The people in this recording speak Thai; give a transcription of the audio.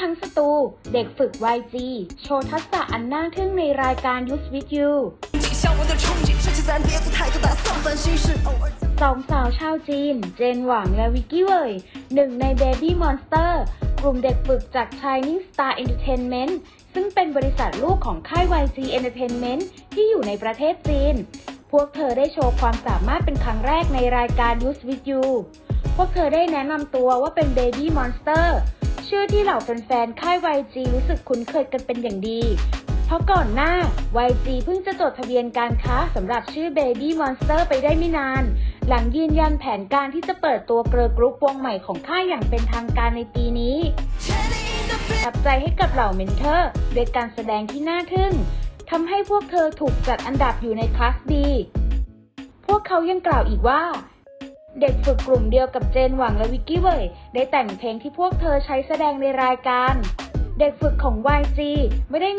ทั้งสตู เด็กฝึก YG โชว์ทักษะอันน่าทึ่งในรายการ Use With You สองสาวชาวจีน เจนหวังและวิกกี้เวยหนึ่งใน Baby Monster กลุ่มเด็กฝึกจาก Shining Star Entertainment ซึ่งเป็นบริษัทลูกของค่าย YG Entertainment ที่อยู่ในประเทศจีน พวกเธอได้โชว์ความสามารถเป็นครั้งแรกในรายการ Use With You พวกเธอได้แนะนำตัวว่าเป็น Baby Monster ชื่อที่เหล่าแฟนๆ ค่าย YG รู้สึกคุ้นเคยกันเป็นอย่างดี เพราะก่อนหน้า YG เพิ่งจะจดทะเบียนการค้าสำหรับชื่อ Baby Monster ไปได้ไม่นาน หลังยืนยันแผนการที่จะเปิดตัวเกร์ลกรุ๊ปวงใหม่ของค่ายอย่างเป็นทางการในปีนี้ทับใจให้กับเหล่าเมนเทอร์โดยการแสดงที่น่าทึ่งทำให้พวกเธอถูกจัดอันดับอยู่ในคลาส B พวกเขายังกล่าวอีกว่า เด็กฝึกกลุ่มเดียวกับเจนหวังและวิกกี้เวยได้แต่งเพลงที่พวกเธอใช้แสดงในรายการ เด็กฝึกของ YG ไม่ได้